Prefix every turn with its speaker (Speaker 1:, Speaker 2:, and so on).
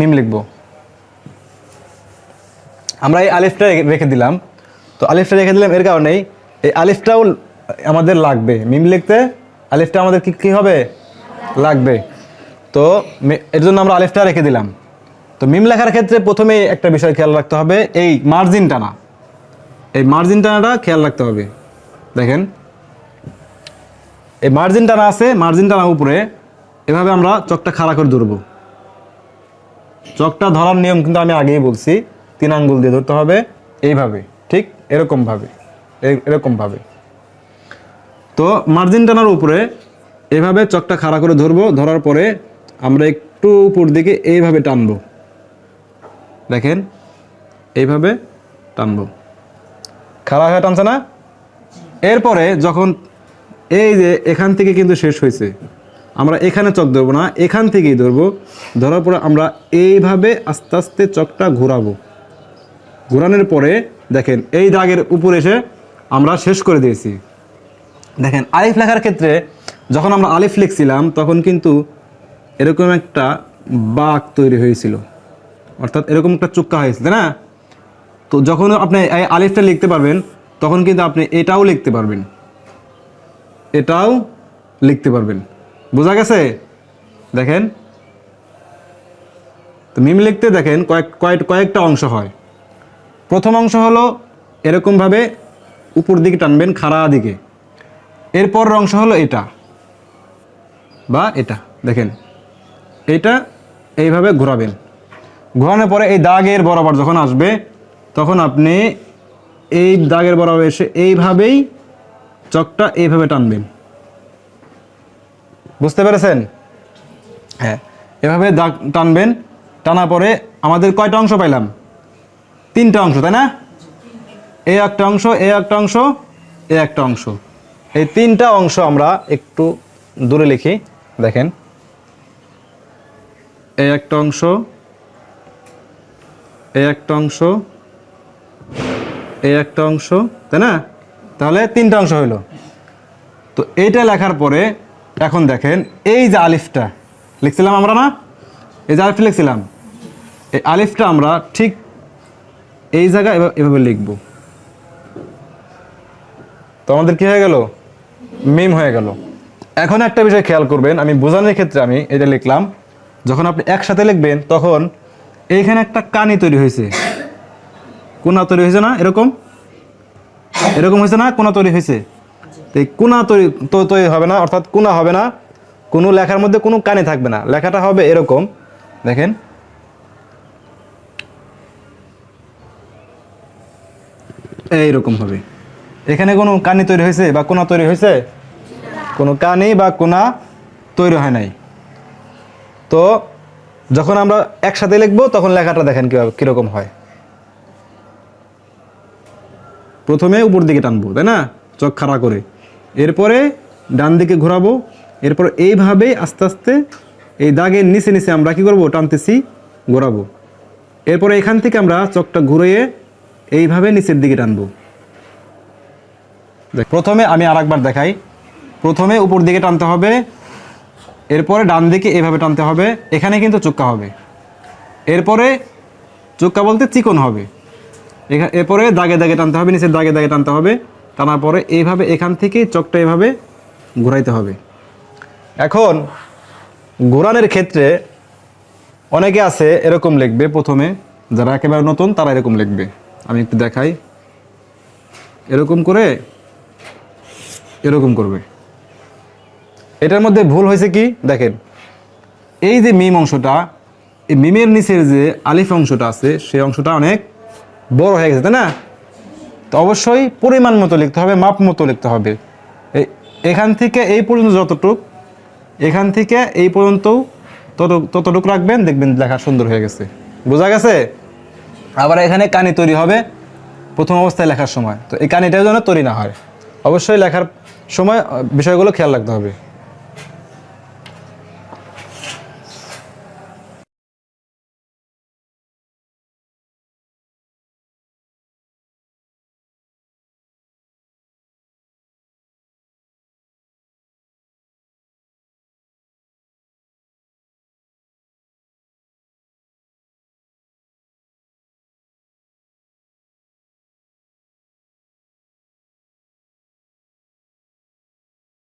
Speaker 1: মিম লিখব। আমরা এই আলিফটা রেখে দিলাম। তো আলিফটা রেখে দিলাম এর কারণেই এই আলিফটাও আমাদের লাগবে। মিম লিখতে আলিফটা আমাদের কি কী হবে? লাগবে। তো এর জন্য আমরা আলিফটা রেখে দিলাম। তো মিম লেখার ক্ষেত্রে প্রথমেই একটা বিষয় খেয়াল রাখতে হবে, এই মার্জিন টানা। এই মার্জিন টানাটা খেয়াল রাখতে হবে। দেখেন। এই মার্জিন টানা আছে মার্জিন টানা উপরে। এভাবে আমরা চকটা খাড়া করে ধরবো। চকটা ধরার নিয়ম কিন্তু আমি আগেই বলছি, তিন আঙ্গুল দিয়ে ধরতে হবে, এইভাবে, ঠিক? এরকমভাবে এরকমভাবে। তো মার্জিন টানার উপরে এভাবে চকটা খাড়া করে ধরবো, ধরার পরে আমরা একটু উপর দিকে এইভাবে টানবো। দেখেন, এইভাবে টানবো। খাড়া হয়ে টানছে না? এরপরে যখন এই যে এখান থেকে কিন্তু শেষ হয়েছে আমরা এখানে চক ধরবো না, এখান থেকেই ধরবো। ধরার পরে আমরা এইভাবে আস্তে আস্তে চকটা ঘোরাবো। ঘোরানোর পরে দেখেন, এই দাগের উপরে এসে আমরা শেষ করে দিয়েছি। দেখেন, আলিফ লেখার ক্ষেত্রে যখন আমরা আলিফ লিখছিলাম, তখন কিন্তু এরকম একটা বাঘ তৈরি হয়েছিল। অর্থাৎ এরকম একটা চুক্কা হয়েছে, তাই না? তো যখন আপনি এই আলিফটা লিখতে পারবেন, তখন কিন্তু আপনি এটাও লিখতে পারবেন। এটাও লিখতে পারবেন। বোঝা গেছে? দেখেন। তো মিম লিখতে দেখেন, কয়েক কয়েক, কয়েকটা অংশ হয়। প্রথম অংশ হলো এরকমভাবে উপর দিকে টানবেন, খাড়া দিকে। এরপর অংশ হলো এটা বা এটা। দেখেন, এটা এইভাবে ঘোরাবেন। ঘোরানোর পরে এই দাগের বরাবর যখন আসবে, তখন আপনি এই দাগের বরাবর এসে এইভাবেই চকটা এইভাবে টানবেন। বুঝতে পেরেছেন? হ্যাঁ এভাবে দাগ টানবেন, টানার পরে আমাদের কয়টা অংশ পাইলাম? তিনটা অংশ, তাই না? এই একটা অংশ এই একটা অংশ এই একটা অংশ। এই তিনটা অংশ আমরা একটু দূরে লিখি, দেখেন। এই একটা অংশ এই একটা অংশ এই একটা অংশ, তাই না? তাহলে তিনটা অংশ হইল। তো এইটা লেখার পরে এখন দেখেন, এই যে আলিফটা, লিখছিলাম আমরা না? এই যে আলিফটা লিখছিলাম। এই আলিফটা আমরা ঠিক এই জায়গায় এভাবে- লিখব। তো আমাদের কি হয়ে গেল? মিম হয়ে গেল। এখন একটা বিষয় খেয়াল করবেন, আমি বোঝানোর ক্ষেত্রে আমি এটা লিখলাম, যখন আপনি একসাথে লিখবেন, তখন এইখানে একটা কানি তৈরি হয়েছে। কোনা তৈরি হয়েছে না? এরকম? এরকম হয়েছে না? কোনা তৈরি হয়েছে? তো এই কোনা তৈরি তো তৈরি হবে না, অর্থাৎ কোনা হবে না। কোনো লেখার মধ্যে কোনো কানে থাকবে না। লেখাটা হবে এরকম। দেখেন। এইরকম হবে। এখানে কোনো কানি তৈরি হয়েছে বা কোনা তৈরি হয়েছে? কোনো কানি বা কোনা তৈরি হয় নাই। তো যখন আমরা একসাথে লিখব, তখন লেখাটা দেখেন কীভাবে কীরকম হয়। প্রথমে উপর দিকে টানবো, তাই না? চোখ খাড়া করে। এরপরে ডান দিকে ঘোরাবো। এরপর এইভাবে আস্তে আস্তে এই দাগের নিচে নিচে আমরা কি করব? টানতেছি, ঘোরাবো। এরপরে এখান থেকে আমরা চোখটা ঘুরিয়ে এইভাবে নিচের দিকে টানবো। প্রথমে আমি আরেকবার দেখাই। প্রথমে উপর দিকে টানতে হবে, এরপরে ডান দিকে এভাবে টানতে হবে, এখানে কিন্তু চুক্কা হবে। এরপরে চুক্কা বলতে চিকন হবে। এরপরে দাগে দাগে টানতে হবে, নিচের দাগে দাগে টানতে হবে। টানার পরে এইভাবে এখান থেকে চকটা এভাবে ঘোরাইতে হবে। এখন ঘোরানোর ক্ষেত্রে অনেকে আছে এরকম লিখবে প্রথমে, যারা একেবারে নতুন তারা এরকম লিখবে। আমি একটু দেখাই। এরকম করে, এরকম করবে। এটার মধ্যে ভুল হয়েছে কি? দেখেন, এই যে মিম অংশটা, এই মিমের নিচের যে আলিফ অংশটা আছে, সেই অংশটা অনেক বড় হয়ে গেছে, তাই না? তো অবশ্যই পরিমাণ মতো লিখতে হবে, মাপ মতো লিখতে হবে। এখান থেকে এই পর্যন্ত যতটুক, এখান থেকে এই পর্যন্ত তত, ততটুক রাখবেন, দেখবেন লেখা সুন্দর হয়ে গেছে। বোঝা গেছে? আবার এখানে কানি তৈরি হবে প্রথম অবস্থায় লেখার সময়। তো এই কানিটাও যেন তৈরি না হয়। অবশ্যই লেখার সময় বিষয়গুলো খেয়াল রাখতে হবে।